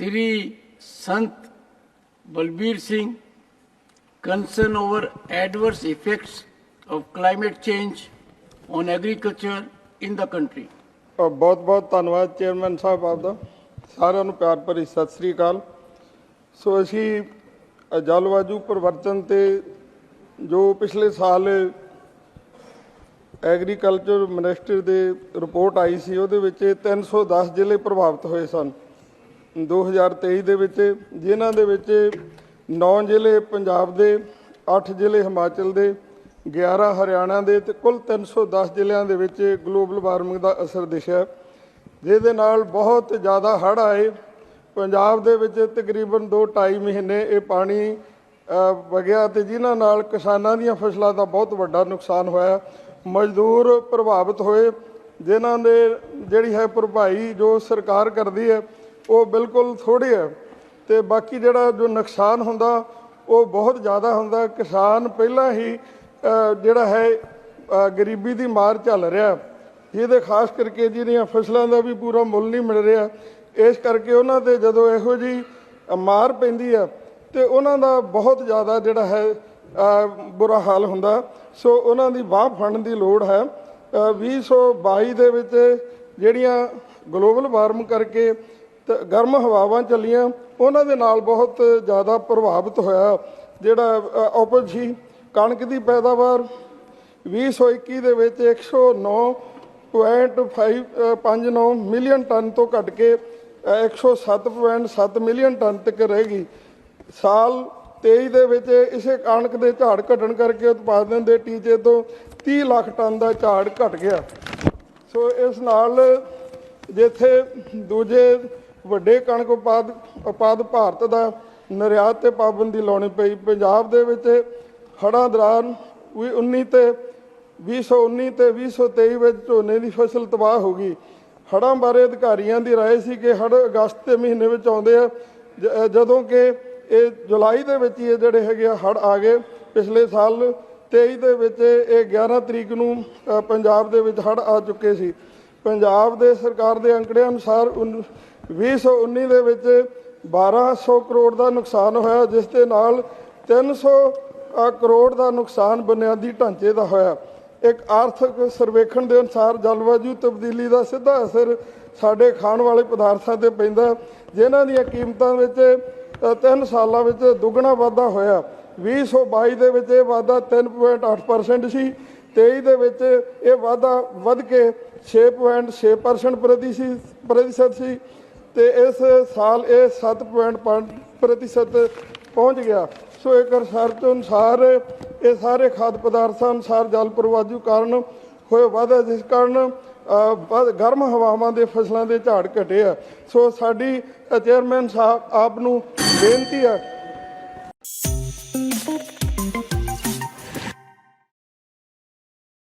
Sri Sant Balbir Singh concern over adverse effects of climate change on agriculture in the country. ਬਹੁਤ ਬਹੁਤ ਧੰਨਵਾਦ chairman ਸਾਹਿਬ ਆਪਦਾ। ਸਾਰਿਆਂ ਨੂੰ ਪਿਆਰ ਭਰੀ ਸਤਿ ਸ੍ਰੀ ਅਕਾਲ। ਸੋ ਅਸੀਂ ਜਲਵਾਯੂ ਪਰਿਵਰਤਨ ਤੇ ਜੋ ਪਿਛਲੇ ਸਾਲ ਐਗਰੀਕਲਚਰ ਮਿਨਿਸਟਰ ਦੇ ਰਿਪੋਰਟ ਆਈ ਸੀ, ਉਹਦੇ ਵਿੱਚ 310 ਜ਼ਿਲ੍ਹੇ ਪ੍ਰਭਾਵਿਤ ਹੋਏ ਸਨ। 2023 ਦੇ ਵਿੱਚ, ਜਿਨ੍ਹਾਂ ਦੇ ਵਿੱਚ 9 ਜ਼ਿਲ੍ਹੇ ਪੰਜਾਬ ਦੇ 8 ਜ਼ਿਲ੍ਹੇ ਹਿਮਾਚਲ ਦੇ 11 ਹਰਿਆਣਾ ਦੇ ਤੇ ਕੁੱਲ 310 ਜ਼ਿਲ੍ਹਿਆਂ ਦੇ ਵਿੱਚ ਗਲੋਬਲ ਵਾਰਮਿੰਗ ਦਾ ਅਸਰ ਦਿਸਿਆ। ਜਿਹਦੇ ਨਾਲ ਬਹੁਤ ਜ਼ਿਆਦਾ ਹੜ੍ਹ ਆਏ। ਪੰਜਾਬ ਦੇ ਵਿੱਚ ਤਕਰੀਬਨ 2.5 ਮਹੀਨੇ ਇਹ ਪਾਣੀ ਵਗਿਆ ਤੇ ਜਿਨ੍ਹਾਂ ਨਾਲ ਕਿਸਾਨਾਂ ਦੀਆਂ ਫਸਲਾਂ ਦਾ ਬਹੁਤ ਵੱਡਾ ਨੁਕਸਾਨ ਹੋਇਆ। ਮਜ਼ਦੂਰ ਪ੍ਰਭਾਵਿਤ ਹੋਏ, ਜਿਨ੍ਹਾਂ ਦੇ ਜਿਹੜੀ ਹੈ ਭਰਪਾਈ ਜੋ ਸਰਕਾਰ ਕਰਦੀ ਹੈ ਉਹ ਬਿਲਕੁਲ ਥੋੜੀ ਹੈ ਤੇ ਬਾਕੀ ਜਿਹੜਾ ਜੋ ਨੁਕਸਾਨ ਹੁੰਦਾ ਉਹ ਬਹੁਤ ਜ਼ਿਆਦਾ ਹੁੰਦਾ। ਕਿਸਾਨ ਪਹਿਲਾਂ ਹੀ ਜਿਹੜਾ ਹੈ ਗਰੀਬੀ ਦੀ ਮਾਰ ਚੱਲ ਰਿਹਾ। ਜਿਹਦੇ ਖਾਸ ਕਰਕੇ ਜਿਹੜੀਆਂ ਫਸਲਾਂ ਦਾ ਵੀ ਪੂਰਾ ਮੁੱਲ ਨਹੀਂ ਮਿਲ ਰਿਹਾ। ਇਸ ਕਰਕੇ ਉਹਨਾਂ ਤੇ ਜਦੋਂ ਇਹੋ ਜੀ ਮਾਰ ਪੈਂਦੀ ਆ ਤੇ ਉਹਨਾਂ ਦਾ ਬਹੁਤ ਜ਼ਿਆਦਾ ਜਿਹੜਾ ਹੈ ਬੁਰਾ ਹਾਲ ਹੁੰਦਾ। ਸੋ ਉਹਨਾਂ ਦੀ ਬਾਹ ਫੜਨ ਦੀ ਲੋੜ ਹੈ। ਅ, 2022 ਦੇ ਵਿੱਚ ਜਿਹੜੀਆਂ ਗਲੋਬਲ ਵਾਰਮ ਕਰਕੇ ਤੇ ਗਰਮ ਹਵਾਵਾਂ ਚੱਲੀਆਂ ਉਹਨਾਂ ਦੇ ਨਾਲ ਬਹੁਤ ਜ਼ਿਆਦਾ ਪ੍ਰਭਾਵਿਤ ਹੋਇਆ ਜਿਹੜਾ ਆਪੋ ਸੀ ਕਣਕ ਦੀ ਪੈਦਾਵਾਰ 2021 ਦੇ ਵਿੱਚ 109.59 ਮਿਲੀਅਨ ਟਨ ਤੋਂ ਘਟ ਕੇ ਅ, 107.7 ਮਿਲੀਅਨ ਟਨ ਤੱਕ ਰਹਿ ਗਈ। ਸਾਲ 23 ਦੇ ਵਿੱਚ ਇਸੇ ਕਣਕ ਦੇ ਝਾੜ ਘਟਣ ਕਰਕੇ ਉਤਪਾਦਨ ਦੇ ਟੀਚੇ ਤੋਂ 30 ਲੱਖ ਟਨ ਦਾ ਝਾੜ ਘਟ ਗਿਆ। ਸੋ ਇਸ ਨਾਲ ਜਿੱਥੇ ਦੂਜੇ ਵੱਡੇ ਕਣਕ ਉਪਾਦ ਉਪਾਦ ਭਾਰਤ ਦਾ ਨਿਰਯਾਤ ਤੇ ਪਾਬੰਦੀ ਲਾਉਣੀ ਪਈ ਪੰਜਾਬ ਦੇ ਵਿੱਚ ਹੜ੍ਹਾਂ ਦੌਰਾਨ ਵੀ 19 ਤੇ 2019 ਤੇ 2023 ਵਿੱਚ ਝੋਨੇ ਦੀ ਫਸਲ ਤਬਾਹ ਹੋ ਗਈ ਹੜ੍ਹਾਂ ਬਾਰੇ ਅਧਿਕਾਰੀਆਂ ਦੀ رائے ਸੀ ਕਿ ਹੜ੍ਹ ਅਗਸਤ ਦੇ ਮਹੀਨੇ ਵਿੱਚ ਆਉਂਦੇ ਆ ਜ- ਜਦੋਂ ਕਿ ਇਹ ਜੁਲਾਈ ਦੇ ਵਿੱਚ ਹੀ ਇਹ ਜਿਹੜੇ ਹੈਗੇ ਆ ਹੜ੍ਹ ਆ ਗਏ ਪਿਛਲੇ ਸਾਲ 23 ਦੇ ਵਿੱਚ ਇਹ 11 ਤਰੀਕ ਨੂੰ ਅ, ਪੰਜਾਬ ਦੇ ਵਿੱਚ ਹੜ੍ਹ ਆ ਚੁੱਕੇ ਸੀ ਪੰਜਾਬ ਦੇ ਸਰਕਾਰ ਦੇ ਅੰਕੜੇ ਅਨੁਸਾਰ ਉਨ- 2019 ਦੇ ਵਿੱਚ 1200 ਕਰੋੜ ਦਾ ਨੁਕਸਾਨ ਹੋਇਆ ਜਿਸ ਦੇ ਨਾਲ 300 ਅ, ਕਰੋੜ ਦਾ ਨੁਕਸਾਨ ਬੁਨਿਆਦੀ ਢਾਂਚੇ ਦਾ ਹੋਇਆ। ਇੱਕ ਆਰਥਿਕ ਸਰਵੇਖਣ ਦੇ ਅਨੁਸਾਰ ਜਲਵਾਯੂ ਤਬਦੀਲੀ ਦਾ ਸਿੱਧਾ ਅਸਰ ਸਾਡੇ ਖਾਣ ਵਾਲੇ ਪਦਾਰਥਾਂ ਤੇ ਪੈਂਦਾ ਜਿਨ੍ਹਾਂ ਦੀਆਂ ਕੀਮਤਾਂ ਵਿੱਚ ਅ, ਤਿੰਨ ਸਾਲਾਂ ਵਿੱਚ ਦੁੱਗਣਾ ਵਾਧਾ ਹੋਇਆ। 2022 ਦੇ ਵਿੱਚ ਇਹ ਵਾਧਾ 3.8% ਸੀ 23 ਦੇ ਵਿੱਚ ਇਹ ਵਾਧਾ ਵੱਧ ਕੇ 6.6% ਪ੍ਰਤੀ ਸੀ ਪ੍ਰਤੀਸ਼ਤ ਸੀ। ਤੇ ਇਸ ਸਾਲ ਇਹ 7.5 ਪ੍ਰਤੀਸ਼ਤ ਪਹੁੰਚ ਗਿਆ। ਸੋ ਇੱਕ ਰਿਸਰਚ ਅਨੁਸਾਰ ਇਹ ਸਾਰੇ ਖਾਦ ਪਦਾਰਥਾਂ ਅਨੁਸਾਰ ਜਲ ਪ੍ਰਵਾਜੂ ਕਾਰਨ ਹੋਏ ਵਾਧਾ, ਜਿਸ ਕਾਰਨ ਵੱਧ- ਗਰਮ ਹਵਾਵਾਂ ਦੇ ਫਸਲਾਂ ਦੇ ਝਾੜ ਘਟੇ ਆ। ਸੋ ਸਾਡੀ ਚੇਅਰਮੈਨ ਸਾਹਿਬ ਆਪ ਨੂੰ ਬੇਨਤੀ ਹੈ